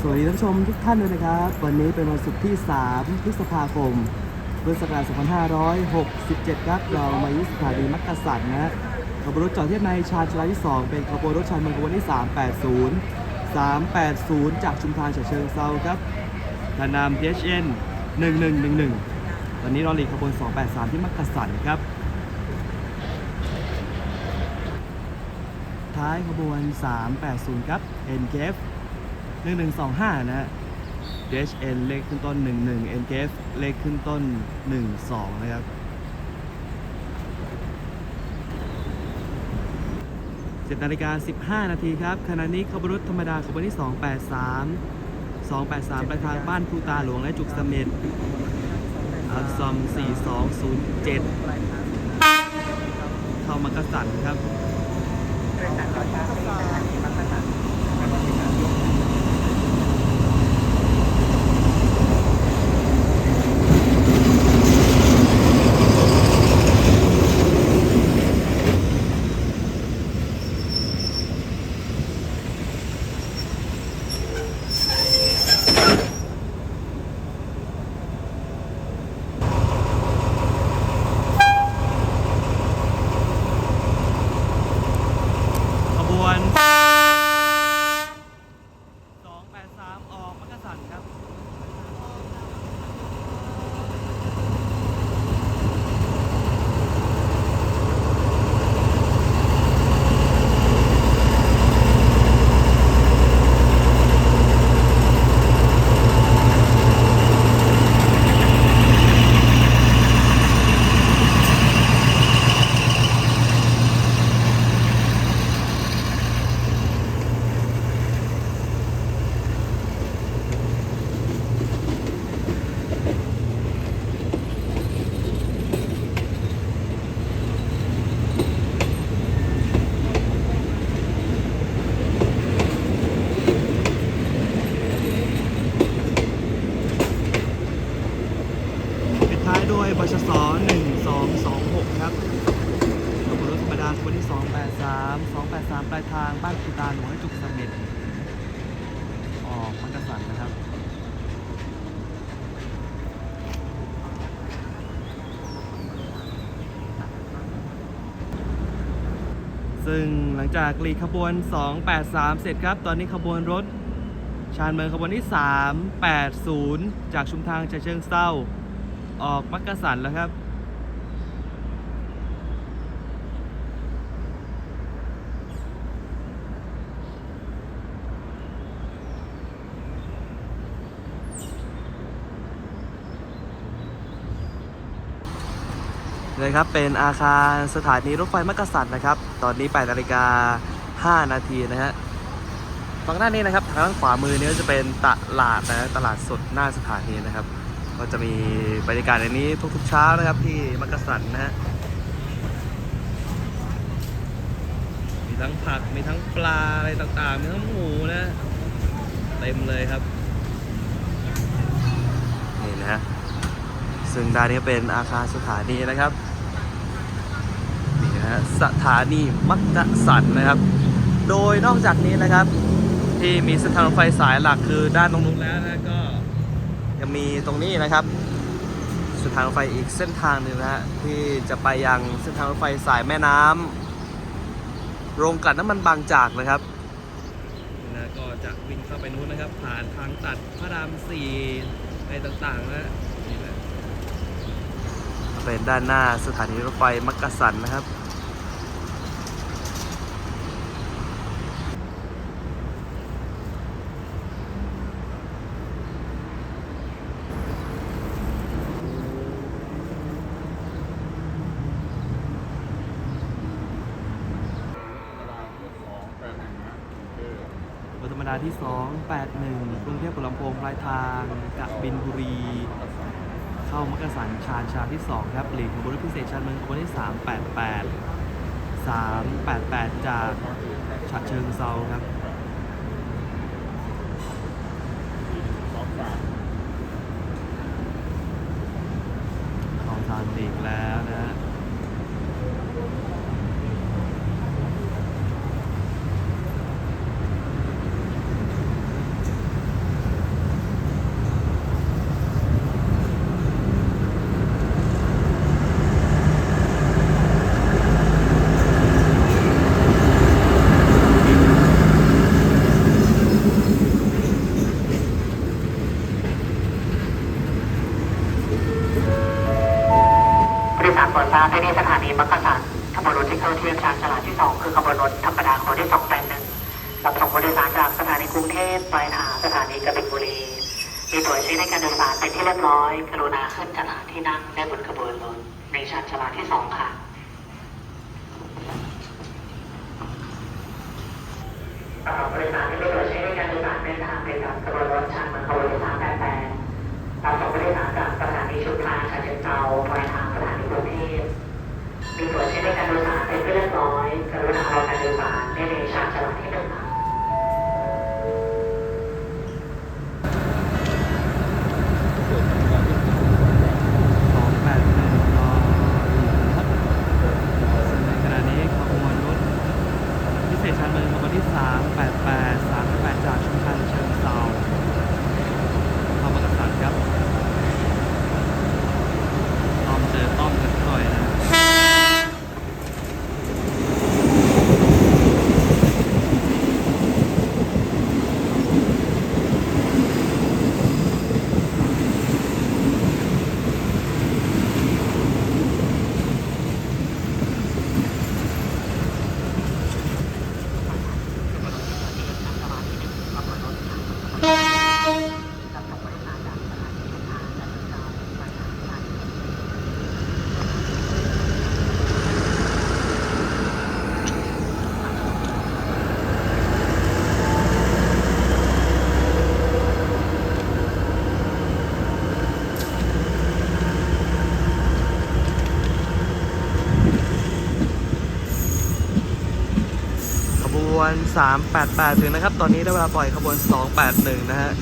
สวัสดีท่านผู้ชมทุกท่านเลยนะครับ วันนี้เป็นวันศุกร์ที่ 3 พฤษภาคมพุทธศักราช2567 ครับ เรามายุสถานีมักกะสันนะฮะขบวนรถจอดที่ในชานชลาที่ 2 เป็นขบวนรถชานเมืองขบวนที่ 380 380 จากชุมทางฉะเชิงเซาครับทานาม PHN 1111 วันนี้เราหลีกขบวน 283 ที่มักกะสันครับ ท้ายขบวน 380 ครับ NKF 1125 นะฮะ DHN เลขขึ้นต้น 11 NKF เลขขึ้นต้น 12 นะครับ 7นาฬิกา 15 นาทีครับขณะนี้ขบวนรถธรรมดาขบวนที่ 283 283ไปทางบ้านภูตาหลวงและจุกเสม็ดอักซอม 4207 เข้ามักกะสันครับ ขบวน 283 ออกมักกะสันครับ ปิดท้ายด้วยบชส1226 ครับขบวนรถธรรมดาขบวนที่ 283 283 ปลายทางบ้านภูตาหลวงจุกเสม็ดออกมักกะสันนะครับซึ่งหลังจากหลีกขบวน 283 เสร็จครับ ตอนนี้ขบวนรถ ชานเมืองขบวนที่ 380 จากชุมทางฉะเชิงเซาออกมักกะสันแล้วครับ เลยครับเป็นอาคารสถานีรถไฟมักกะสันนะครับ ตอนนี้8นาฬิกา5นาทีนะฮะฝั่งด้านนี้นะครับทางด้านขวามือนี้จะเป็นตลาดนะตลาดสดหน้าสถานีนะครับ ก็จะมีบรรยากาศในนี้ทุกๆเช้านะครับที่มักกะสันนะฮะมีทั้งผักมีทั้งปลาอะไรต่างๆมีทั้งหมูนะเต็มเลยครับนี่นะฮะซึ่งด้านนี้เป็นอาคารสถานีนะครับ นะฮะสถานีมักกะสันนะครับ โดยนอกจากนี้นะครับ ที่มีเส้นทางรถไฟสายหลักคือด้านตรงนู้นแล้วนะก็ยังมีตรงนี้นะครับเส้นทางรถไฟอีกเส้นทางหนึ่งนะฮะที่จะไปยังเส้นทางรถไฟสายแม่น้ำโรงกลั่นน้ำมันบางจากนะครับนะก็จะวิ่งเข้าไปนู้นนะครับ ผ่านทางตัดพระรามสี่อะไรต่างๆนะนี่แหละเป็นด้านหน้าสถานีรถไฟมักกะสันนะครับ รถธรรมดาที่ 281กรุงเทพปุลำโพงปลายทางกะบินบุรี เข้ามักกะสันชานชานที่ 2 ครับหลีกขบวนรถพิเศษชานเมืองขบวนที่ 388 388 จากฉะเชิงเซาครับ เข้าทางหลีกแล้วนะฮะ ราบที่นี่สถานีมักกะสันขบวนรถที่เข้าเทียบชานฉลาดที่สองคือขบวนรถธรรมดาขบวนที่สองแปดหนึ่งรับส่งผู้โดยสารจากสถานีกรุงเทพปลายทางสถานีกบินบุรี มีตั๋วใช้ในการโดยสารเป็นที่เรียบร้อย กรุณาขึ้นจากหาที่นั่งได้บนขบวนรถในชานฉลาที่สองค่ะบบริษัทที่ไม่โดยใช้ในการโดยสารเป็นทางเป็นกับกระบวนรถชันเมืองขบวนที่สามแปดแปดรับส่งผู้โดยสารจากสถานีชุมพลฉะเชิงเทราปลายทางสถานีกรุงเทพมีตัวใช้ในการโดยสารเป็นที่เรียบร้อย กรุณารอการโดยสารได้ในชานฉลากที่หนึ่งค่ะ สองแปดหนึ่งต่อครับซึ่งในขณะนี้ขบวนรถพิเศษชานเมืองขบวน ที่สามแปดแปดสามแปดจากชุมพรเชิงเทราเข้ามากัสันครับต้อมเจอต้อมกันหน่อยนะ ขบวน 388 ถึงนะครับ ตอนนี้ได้เวลาปล่อยขบวน 281 นะฮะ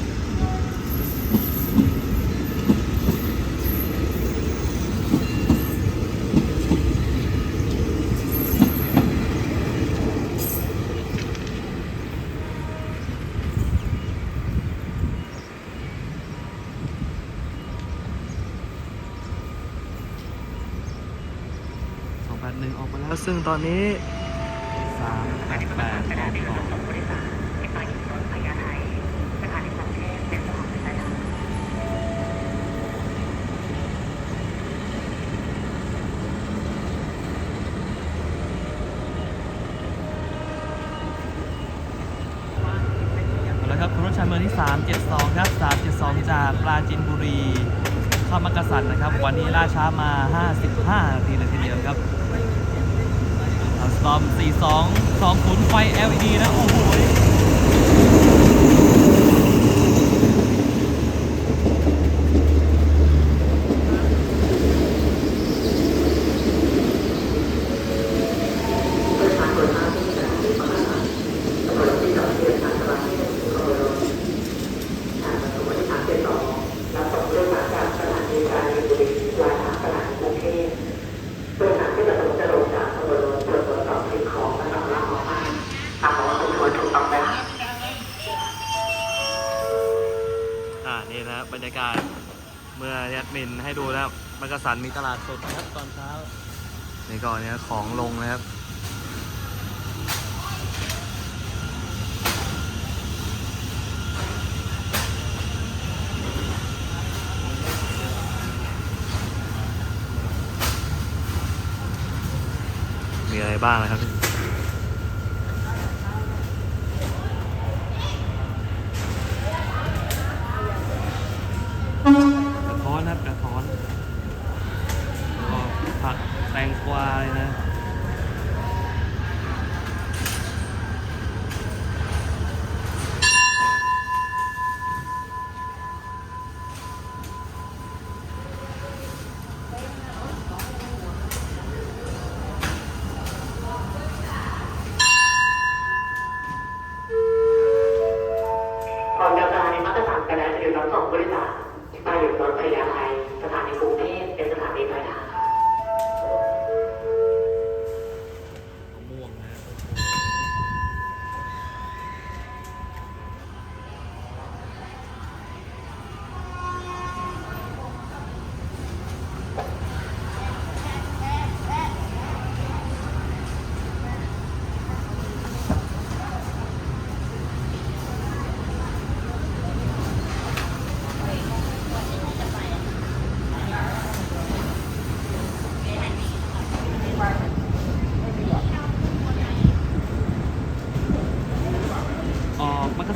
281ออกมาแล้วซึ่งตอนนี้ 388 ออกก่อน เอาละค รับรถชานเมืองที่ 372 ครับ 372 จากปราจินบุรีเข้ามักกะสันนะครับ วันนี้ล่าช้ามา 55นาทีเลยทีเดียวครับเอาสตอม 42 20 ไฟ LED นะ โอ้โห อ่านี่นะบรรยากาศเดมินให้ดูนะครับมักกะสันมีตลาดสดนะครับตอนเช้านี่ก่อนเนี่ยของลงนะครับ มีอะไรบ้างนะครับ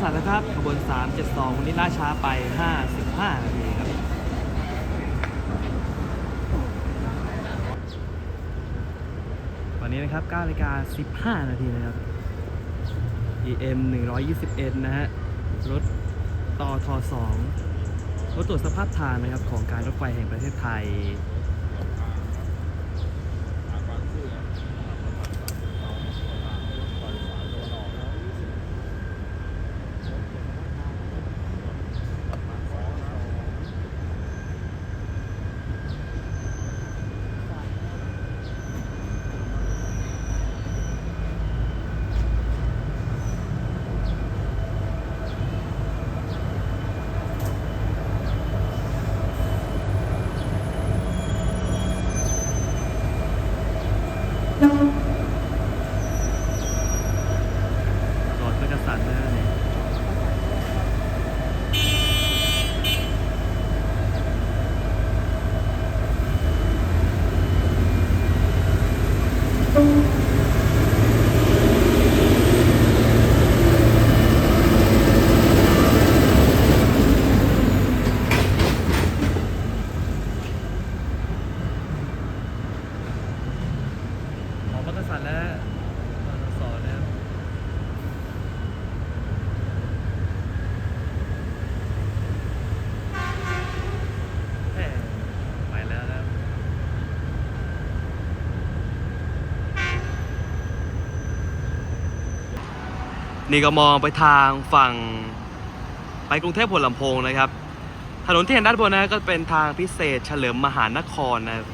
นะครับ ขบวน 372 วันนี้ล่าช้าไป 55นาทีครับ วันนี้นะครับ9นาฬิกา15 นาทีนะครับ EM 121 นะฮะ รถต่อท2รถตรวจสภาพทางนะครับของการรถไฟแห่งประเทศไทย โดดไปกระสันนะฮะนี่ออกมักกะสันแล้วตอนสอนนะครับ แหม่ไปแล้วนะครับ นี่ก็มองไปทางฝั่งไปกรุงเทพหัวลำโพงนะครับ ถนนที่เห็นด้านบนนะก็เป็นทางพิเศษเฉลิมมหานครนะครับ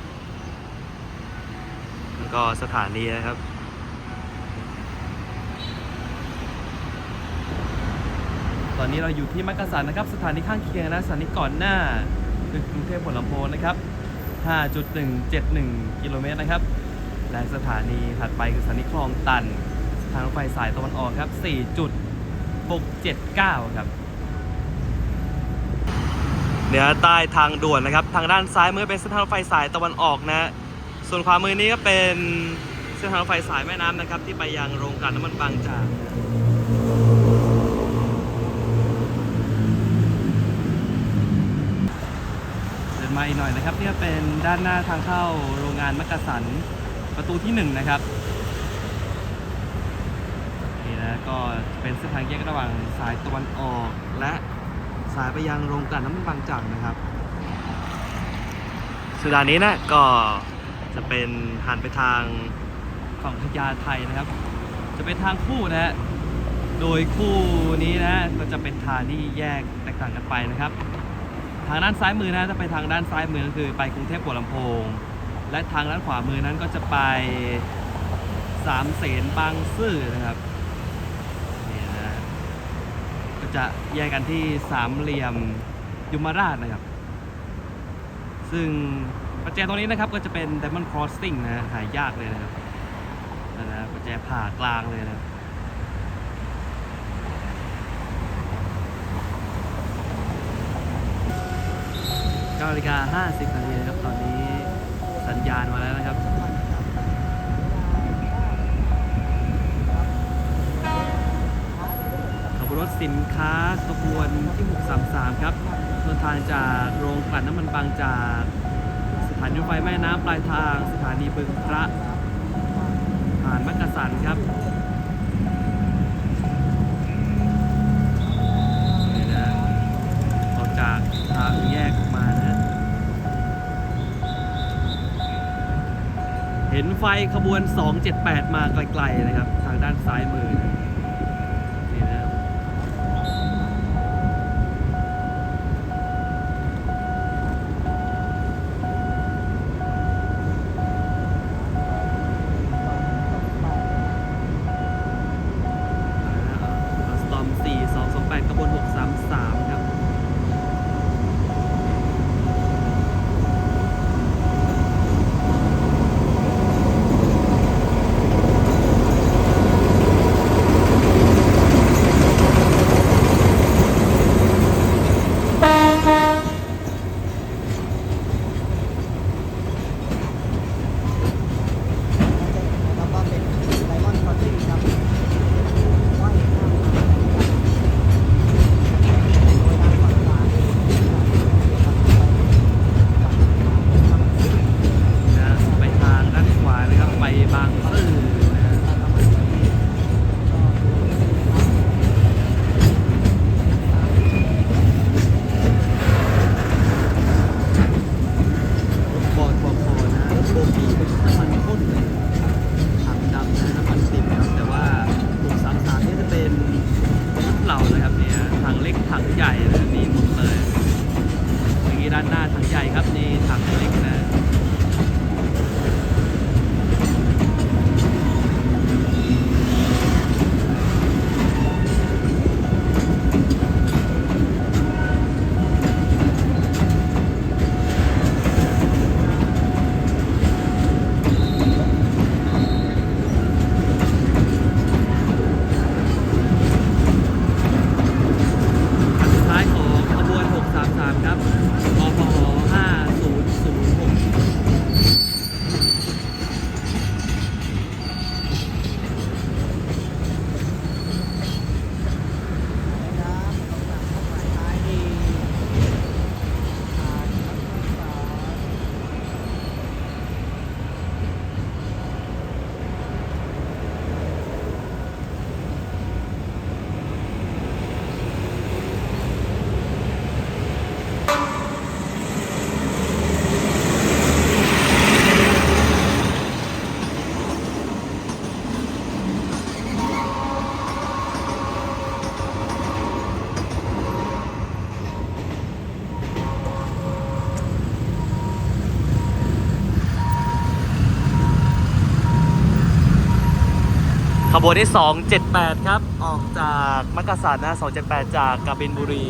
แล้วก็สถานีนะครับตอนนี้เราอยู่ที่มักกะสันนะครับ สถานีข้างเคียงนะสถานีก่อนหน้าคือกรุงเทพหัวลำโพงนะครับ 5.171 กิโลเมตรนะครับ และสถานีถัดไปคือสถานีคลองตัน ทางรถไฟสายตะวันออกครับ 4.679 ครับเนี่ยใต้ทางด่วนนะครับ ทางด้านซ้ายมือเป็นเส้นทางรถไฟสายตะวันออกนะ ส่วนขวามือนี้ก็เป็นเส้นทางรถไฟสายแม่น้ำนะครับ ที่ไปยังโรงกลั่นน้ำมันบางจากนะเดินมาอีกหน่อยนะครับเนี่ยเป็นด้านหน้าทางเข้าโรงงานมักกะสันประตูที่หนึ่งนะครับนี่นะ ก็เป็นเส้นทางแยกระหว่างสายตะวันออก และสายไปยังโรงกลั่นน้ำมันบางจากนะครับสุดานนี้นะก็จะเป็นหันไปทางฝั่งพญาไทยนะครับ จะเป็นทางคู่นะฮะโดยคู่นี้นะก็จะเป็นทางที่แยกแตกต่างกันไปนะครับ ทางด้านซ้ายมือนะจะไปทางด้านซ้ายมือก็คือไปกรุงเทพหัวลำโพง และทางด้านขวามือนั้นก็จะไปสามเสนบางซื่อนะครับนี่นะก็ จะแยกกันที่สามเหลี่ยมยุมราชนะครับ ซึ่งประแจตรงนี้นะครับก็จะเป็น Diamond Crossing นะหายากเลยนะครับนะนะประแจผ่ากลางเลยนะครับ9นาฬิกา50นาทีนะครับตอนนี้สัญญาณมาแล้วนะครับ สินค้าขบวนที่ 633 ครับเดินทางจากโรงกลั่นน้ำมันบางจากสถานีรถไฟแม่น้ำปลายทาง สถานีบึงพระผ่านมักกะสันครับนี่นะออกจากทางแยกออกมานะเห็นไฟขบวน 278 มาไกลๆนะครับ ทางด้านซ้ายมือนะนี่นะครับ สตอม 4228กระบวน 633 ครับ แล้วก็เป็นไดมอนด์คอร์ติ้งครับว่ายน้ำ ถังใหญ่นะมีหมดเลยเมื่อกี้ ด้านหน้าถังใหญ่ครับนี่ถังเล็กนะ คันสุดท้ายของขบวน 633 ครับอพ5006 ข บวนที่ 278 ครับ ออกจากมักกะสันนะ278 จากกาบินบุรี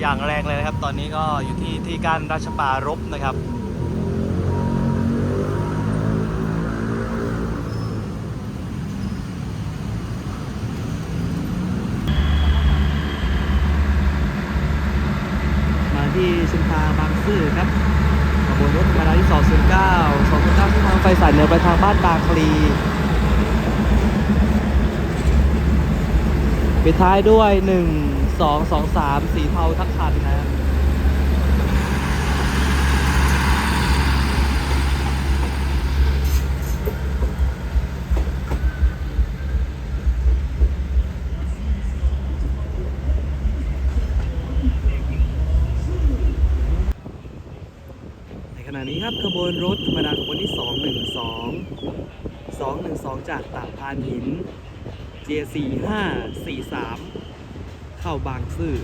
อย่างแรงเลยนะครับ ตอนนี้ก็อยู่ที่ที่การราชปารบนะครับมาที่ชุมทางบางซื่อครับขบวนรถธรรมาที่209 209ที่ทางไฟสายเหนือไปทางบ้านบางพลี ปิดท้ายด้วย 1 2 2 3 สีเทาทั้งคันนะ ในขณะนี้ครับขบวนรถธรรมดาขบวนที่ 212 212 จากตากพานหิน J4543 เข้าบางซื่อ